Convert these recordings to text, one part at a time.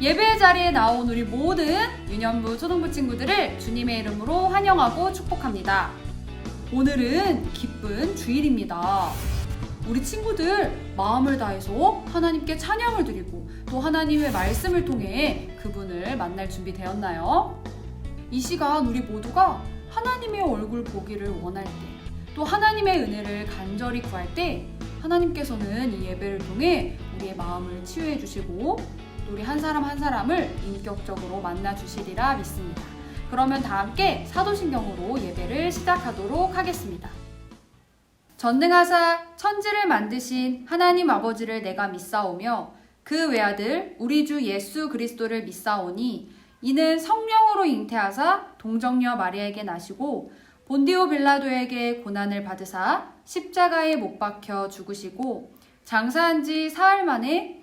예배 자리에 나온 우리 모든 유년부 초등부 친구들을 주님의 이름으로 환영하고 축복합니다. 오늘은 기쁜 주일입니다. 우리 친구들 마음을 다해서 하나님께 찬양을 드리고 또 하나님의 말씀을 통해 그분을 만날 준비 되었나요? 이 시간 우리 모두가 하나님의 얼굴 보기를 원할 때, 또 하나님의 은혜를 간절히 구할 때, 하나님께서는 이 예배를 통해 우리의 마음을 치유해 주시고, 또 우리 한 사람 한 사람을 인격적으로 만나 주시리라 믿습니다. 그러면 다 함께 사도신경으로 예배를 시작하도록 하겠습니다. 전능하사 천지를 만드신 하나님 아버지를 내가 믿사오며 그 외아들 우리 주 예수 그리스도를 믿사오니 이는 성령으로 잉태하사 동정녀 마리아에게 나시고 본디오 빌라도에게 고난을 받으사 십자가에 못 박혀 죽으시고 장사한 지 사흘 만에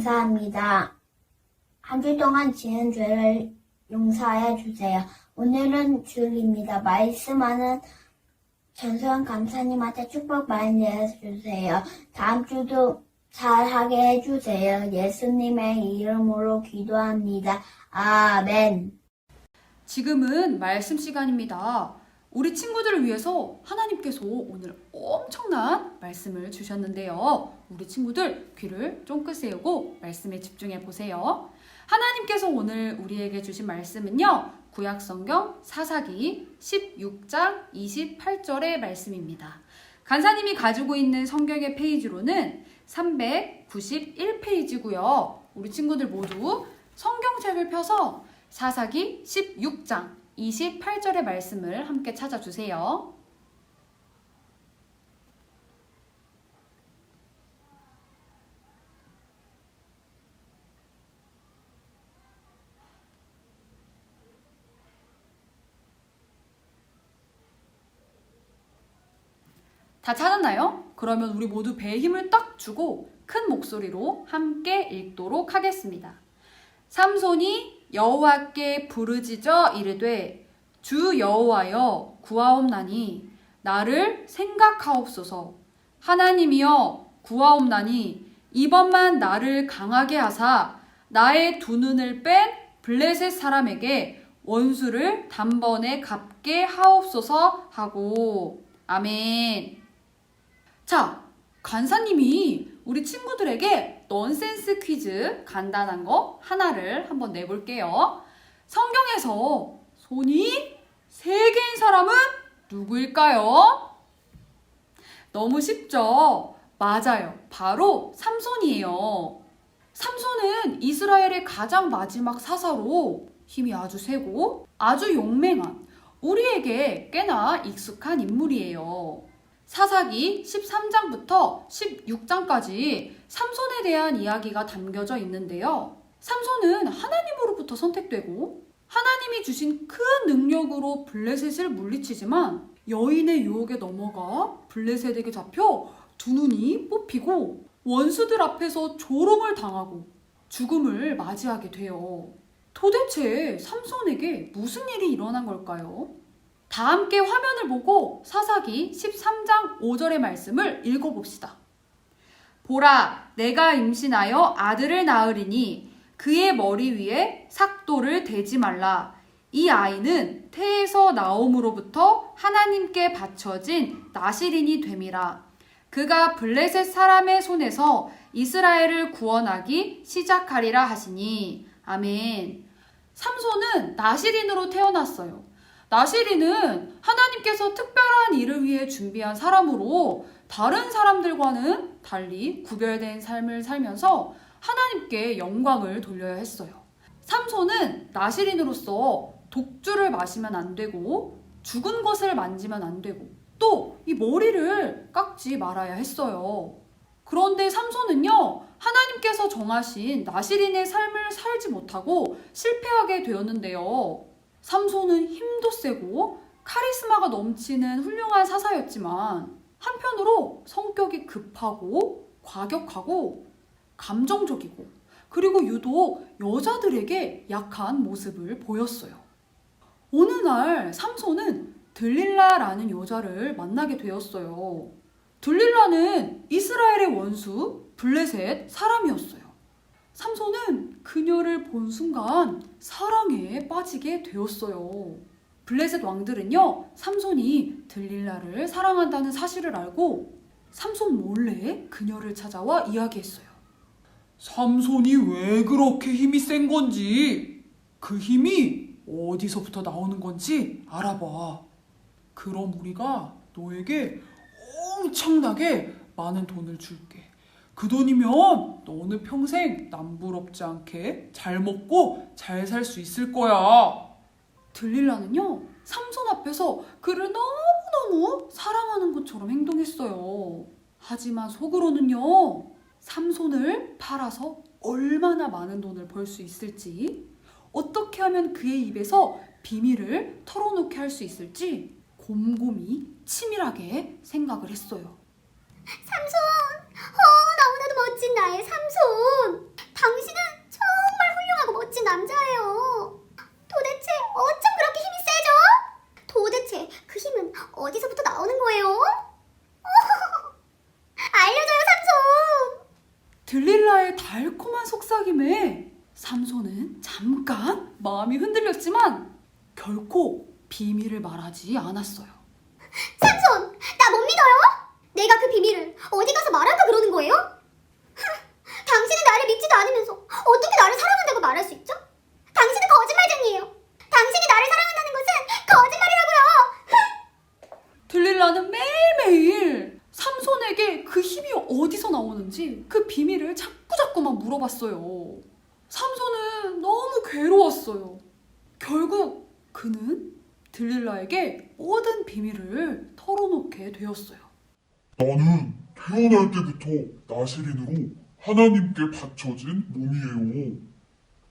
감사합니다. 한 주 동안 지은 죄를 용서해 주세요. 오늘은 주일입니다. 말씀하는 전소연 감사님한테 축복 많이 내주세요. 다음 주도 잘하게 해주세요. 예수님의 이름으로 기도합니다. 아멘. 지금은 말씀 시간입니다. 우리 친구들을 위해서 하나님께서 오늘 엄청난 말씀을 주셨는데요. 우리 친구들 귀를 쫑긋 세우고 말씀에 집중해 보세요. 하나님께서 오늘 우리에게 주신 말씀은요. 구약성경 사사기 16장 28절의 말씀입니다. 간사님이 가지고 있는 성경의 페이지로는 391페이지고요. 우리 친구들 모두 성경책을 펴서 사사기 16장 28절의 말씀을 함께 찾아주세요. 다 찾았나요? 그러면 우리 모두 배에 힘을 딱 주고 큰 목소리로 함께 읽도록 하겠습니다. 삼손이 여호와께 부르짖어 이르되 주 여호와여 구하옵나니 나를 생각하옵소서 하나님이여 구하옵나니 이번만 나를 강하게 하사 나의 두 눈을 뺀 블레셋 사람에게 원수를 단번에 갚게 하옵소서 하고 아멘. 자, 간사님이 우리 친구들에게 넌센스 퀴즈 간단한 거 하나를 한번 내볼게요. 성경에서 손이 세 개인 사람은 누구일까요? 너무 쉽죠? 맞아요. 바로 삼손이에요. 삼손은 이스라엘의 가장 마지막 사사로 힘이 아주 세고 아주 용맹한 우리에게 꽤나 익숙한 인물이에요. 사사기 13장부터 16장까지 삼손에 대한 이야기가 담겨져 있는데요. 삼손은 하나님으로부터 선택되고 하나님이 주신 큰 능력으로 블레셋을 물리치지만 여인의 유혹에 넘어가 블레셋에게 잡혀 두 눈이 뽑히고 원수들 앞에서 조롱을 당하고 죽음을 맞이하게 돼요. 도대체 삼손에게 무슨 일이 일어난 걸까요? 다 함께 화면을 보고 사사기 13장 5절의 말씀을 읽어봅시다. 보라, 내가 임신하여 아들을 낳으리니 그의 머리 위에 삭도를 대지 말라. 이 아이는 태에서 나옴으로부터 하나님께 바쳐진 나시린이 됨이라. 그가 블레셋 사람의 손에서 이스라엘을 구원하기 시작하리라 하시니. 아멘. 삼손은 나시린으로 태어났어요. 나시린은 하나님께서 특별한 일을 위해 준비한 사람으로 다른 사람들과는 달리 구별된 삶을 살면서 하나님께 영광을 돌려야 했어요. 삼손은 나시린으로서 독주를 마시면 안 되고 죽은 것을 만지면 안 되고 또 이 머리를 깎지 말아야 했어요. 그런데 삼손은요, 하나님께서 정하신 나시린의 삶을 살지 못하고 실패하게 되었는데요. 삼손은 힘도 세고 카리스마가 넘치는 훌륭한 사사였지만 한편으로 성격이 급하고 과격하고 감정적이고 그리고 유독 여자들에게 약한 모습을 보였어요. 어느 날 삼손은 들릴라라는 여자를 만나게 되었어요. 들릴라는 이스라엘의 원수 블레셋 사람이었어요. 삼손은 그녀를 본 순간 사랑에 빠지게 되었어요. 블레셋 왕들은요, 삼손이 들릴라를 사랑한다는 사실을 알고 삼손 몰래 그녀를 찾아와 이야기했어요. 삼손이 왜 그렇게 힘이 센 건지, 그 힘이 어디서부터 나오는 건지 알아봐. 그럼 우리가 너에게 엄청나게 많은 돈을 줄게. 그 돈이면 너는 평생 남부럽지 않게 잘 먹고 잘 살 수 있을 거야. 들릴라는요, 삼손 앞에서 그를 너무너무 사랑하는 것처럼 행동했어요. 하지만 속으로는요, 삼손을 팔아서 얼마나 많은 돈을 벌 수 있을지, 어떻게 하면 그의 입에서 비밀을 털어놓게 할 수 있을지 곰곰이 치밀하게 생각을 했어요. 삼손, 멋진 나의 삼손. 당신은 정말 훌륭하고 멋진 남자예요. 도대체 어쩜 그렇게 힘이 세죠? 도대체 그 힘은 어디서부터 나오는 거예요? 알려줘요, 삼손. 들릴라의 달콤한 속삭임에 삼손은 잠깐 마음이 흔들렸지만 결코 비밀을 말하지 않았어요. 삼손, 나 못 믿어요? 내가 그 비밀을 어디 가서 말할까 그러는 거예요? 당신은 나를 믿지도 않으면서 어떻게 나를 사랑한다고 말할 수 있죠? 당신은 거짓말쟁이에요. 당신이 나를 사랑한다는 것은 거짓말이라고요. 들릴라는 매일매일 삼손에게 그 힘이 어디서 나오는지 그 비밀을 자꾸자꾸만 물어봤어요. 삼손은 너무 괴로웠어요. 결국 그는 들릴라에게 모든 비밀을 털어놓게 되었어요. 나는 태어날 때부터 나시린으로 하나님께 바쳐진 몸이에요.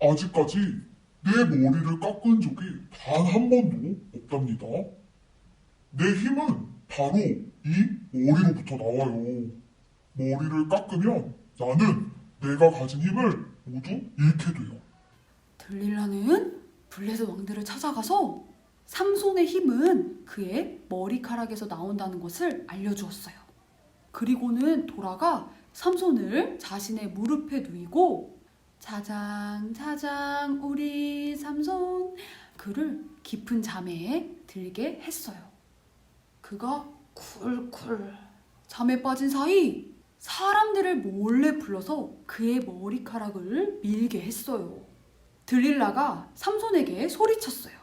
아직까지 내 머리를 깎은 적이 단 한 번도 없답니다. 내 힘은 바로 이 머리로부터 나와요. 머리를 깎으면 나는 내가 가진 힘을 모두 잃게 돼요. 들릴라는 블레셋 왕들을 찾아가서 삼손의 힘은 그의 머리카락에서 나온다는 것을 알려주었어요. 그리고는 돌아가 삼손을 자신의 무릎에 누이고 자장 자장 우리 삼손 그를 깊은 잠에 들게 했어요. 그가 쿨쿨 잠에 빠진 사이 사람들을 몰래 불러서 그의 머리카락을 밀게 했어요. 들릴라가 삼손에게 소리쳤어요.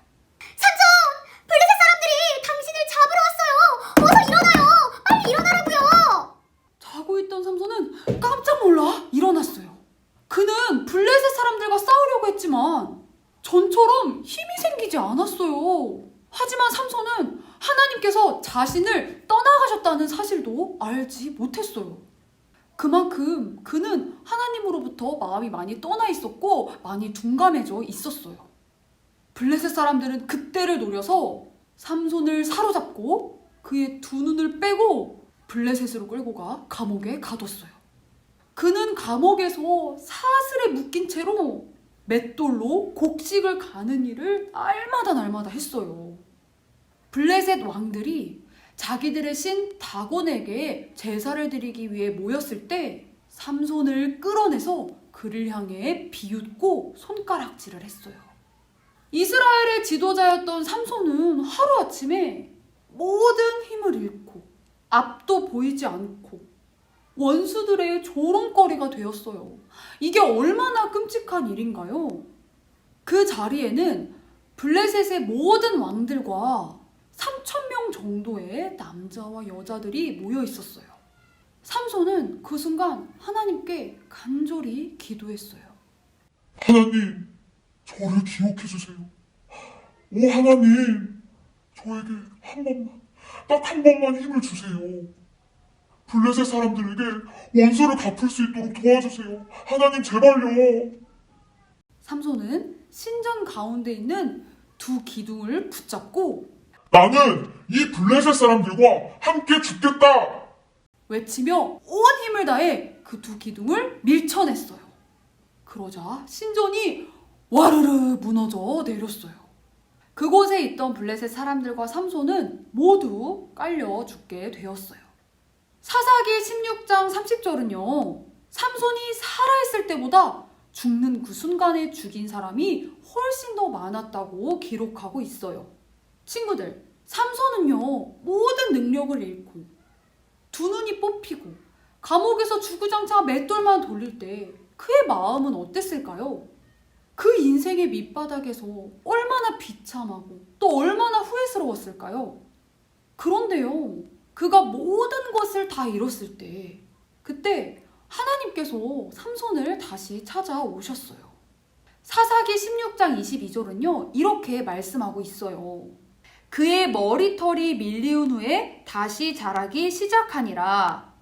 블레셋 사람들이 당신을 잡으러 왔어요. 어서 일어나요. 빨리 일어나라고요. 자고 있던 삼손은 깜짝 놀라 일어났어요. 그는 블레셋 사람들과 했지만 전처럼 힘이 생기지 않았어요. 하지만 삼손은 하나님께서 자신을 떠나가셨다는 사실도 알지 못했어요. 그만큼 그는 하나님으로부터 마음이 많이 떠나 있었고 많이 둔감해져 있었어요. 블레셋 사람들은 그때를 노려서 삼손을 사로잡고 그의 두 눈을 빼고 블레셋으로 끌고 가 감옥에 가뒀어요. 그는 감옥에서 사슬에 묶인 채로 맷돌로 곡식을 가는 일을 날마다 날마다 했어요. 블레셋 왕들이 자기들의 신 다곤에게 제사를 드리기 위해 모였을 때 삼손을 끌어내서 그를 향해 비웃고 손가락질을 했어요. 이스라엘의 지도자였던 삼손은 하루아침에 모든 힘을 잃고 앞도 보이지 않고 원수들의 조롱거리가 되었어요. 이게 얼마나 끔찍한 일인가요? 그 자리에는 블레셋의 모든 왕들과 3천 명 정도의 남자와 여자들이 모여 있었어요. 삼손은 그 순간 하나님께 간절히 기도했어요. 하나님, 저를 기억해 주세요. 오 하나님, 저에게 한 번만, 딱 한 번만 힘을 주세요. 블레셋 사람들에게 원수를 갚을 수 있도록 도와주세요. 하나님 제발요. 삼손은 신전 가운데 있는 두 기둥을 붙잡고 나는 이 블레셋 사람들과 함께 죽겠다. 외치며 온 힘을 다해 그 두 기둥을 밀쳐냈어요. 그러자 신전이 와르르 무너져 내렸어요. 그곳에 있던 블레셋 사람들과 삼손은 모두 깔려 죽게 되었어요. 사사기 16장 30절은요. 삼손이 살아있을 때보다 죽는 그 순간에 죽인 사람이 훨씬 더 많았다고 기록하고 있어요. 친구들, 삼손은요, 모든 능력을 잃고, 두 눈이 뽑히고, 감옥에서 주구장창 맷돌만 돌릴 때 그의 마음은 어땠을까요? 그 인생의 밑바닥에서 얼마나 비참하고 또 얼마나 후회스러웠을까요? 그런데요, 그가 모든 것을 다 잃었을 때, 그때 하나님께서 삼손을 다시 찾아오셨어요. 사사기 16장 22절은요, 이렇게 말씀하고 있어요. 그의 머리털이 밀리운 후에 다시 자라기 시작하니라.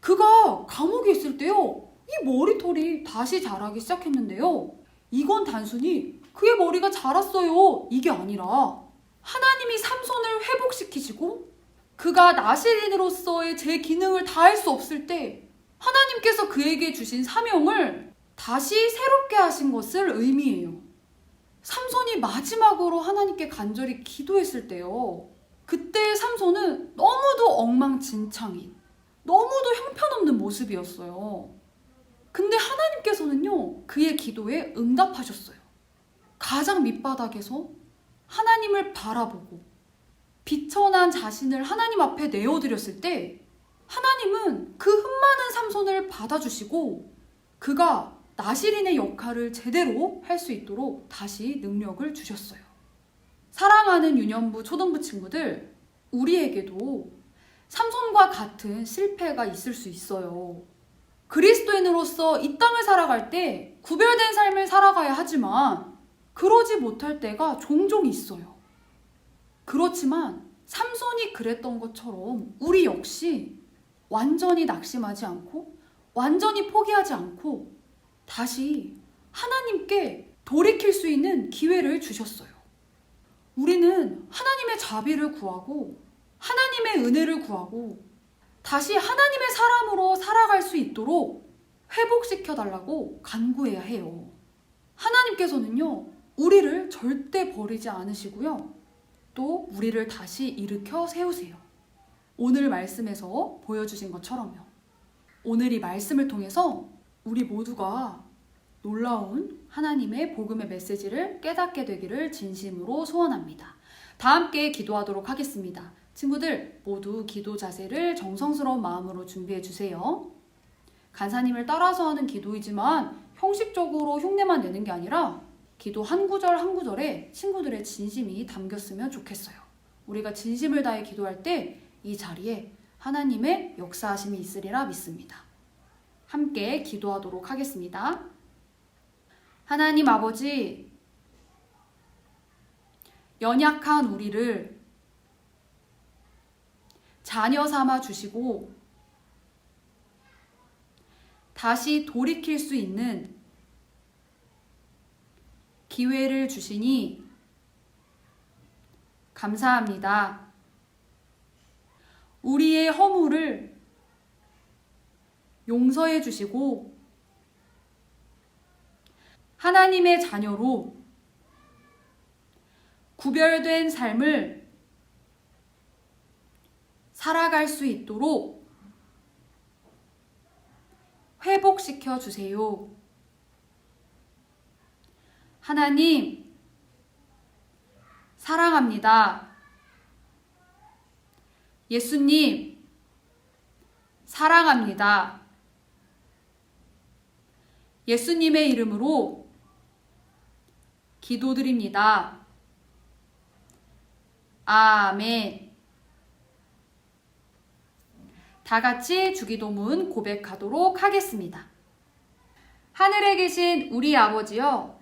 그가 감옥에 있을 때요, 이 머리털이 다시 자라기 시작했는데요. 이건 단순히 그의 머리가 자랐어요. 이게 아니라 하나님이 삼손을 회복시키시고 그가 나시린으로서의 제 기능을 다할 수 없을 때 하나님께서 그에게 주신 사명을 다시 새롭게 하신 것을 의미해요. 삼손이 마지막으로 하나님께 간절히 기도했을 때요. 그때 삼손은 너무도 엉망진창인, 너무도 형편없는 모습이었어요. 근데 하나님께서는요, 그의 기도에 응답하셨어요. 가장 밑바닥에서 하나님을 바라보고 비천한 자신을 하나님 앞에 내어드렸을 때 하나님은 그 흠많은 삼손을 받아주시고 그가 나시린의 역할을 제대로 할 수 있도록 다시 능력을 주셨어요. 사랑하는 유년부 초등부 친구들, 우리에게도 삼손과 같은 실패가 있을 수 있어요. 그리스도인으로서 이 땅을 살아갈 때 구별된 삶을 살아가야 하지만 그러지 못할 때가 종종 있어요. 그렇지만 삼손이 그랬던 것처럼 우리 역시 완전히 낙심하지 않고 완전히 포기하지 않고 다시 하나님께 돌이킬 수 있는 기회를 주셨어요. 우리는 하나님의 자비를 구하고 하나님의 은혜를 구하고 다시 하나님의 사람으로 살아갈 수 있도록 회복시켜 달라고 간구해야 해요. 하나님께서는요, 우리를 절대 버리지 않으시고요. 또 우리를 다시 일으켜 세우세요. 오늘 말씀에서 보여주신 것처럼요. 오늘 이 말씀을 통해서 우리 모두가 놀라운 하나님의 복음의 메시지를 깨닫게 되기를 진심으로 소원합니다. 다 함께 기도하도록 하겠습니다. 친구들 모두 기도 자세를 정성스러운 마음으로 준비해 주세요. 간사님을 따라서 하는 기도이지만 형식적으로 흉내만 내는 게 아니라 기도 한 구절 한 구절에 친구들의 진심이 담겼으면 좋겠어요. 우리가 진심을 다해 기도할 때 이 자리에 하나님의 역사하심이 있으리라 믿습니다. 함께 기도하도록 하겠습니다. 하나님 아버지, 연약한 우리를 자녀 삼아 주시고 다시 돌이킬 수 있는 기회를 주시니 감사합니다. 우리의 허물을 용서해 주시고 하나님의 자녀로 구별된 삶을 살아갈 수 있도록 회복시켜 주세요. 하나님, 사랑합니다. 예수님, 사랑합니다. 예수님의 이름으로 기도드립니다. 아멘. 다 같이 주기도문 고백하도록 하겠습니다. 하늘에 계신 우리 아버지여,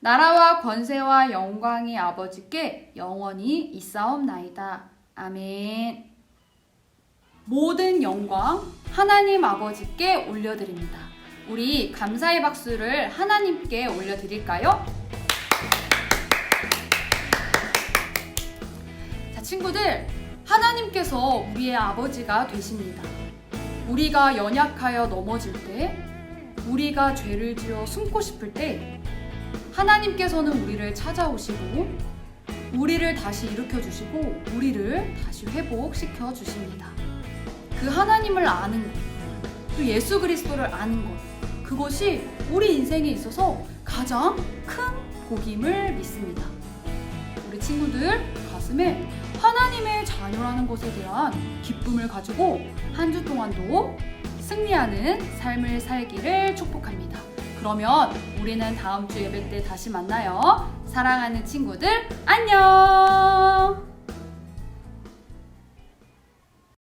나라와 권세와 영광이 아버지께 영원히 있사옵나이다. 아멘. 모든 영광 하나님 아버지께 올려드립니다. 우리 감사의 박수를 하나님께 올려드릴까요? 자, 친구들, 하나님께서 우리의 아버지가 되십니다. 우리가 연약하여 넘어질 때, 우리가 죄를 지어 숨고 싶을 때, 하나님께서는 우리를 찾아오시고, 우리를 다시 일으켜 주시고, 우리를 다시 회복시켜 주십니다. 그 하나님을 아는 것, 또 예수 그리스도를 아는 것, 그것이 우리 인생에 있어서 가장 큰 복임을 믿습니다. 우리 친구들 가슴에 하나님의 자녀라는 것에 대한 기쁨을 가지고 한 주 동안도 승리하는 삶을 살기를 축복합니다. 그러면 우리는 다음 주 예배 때 다시 만나요. 사랑하는 친구들, 안녕!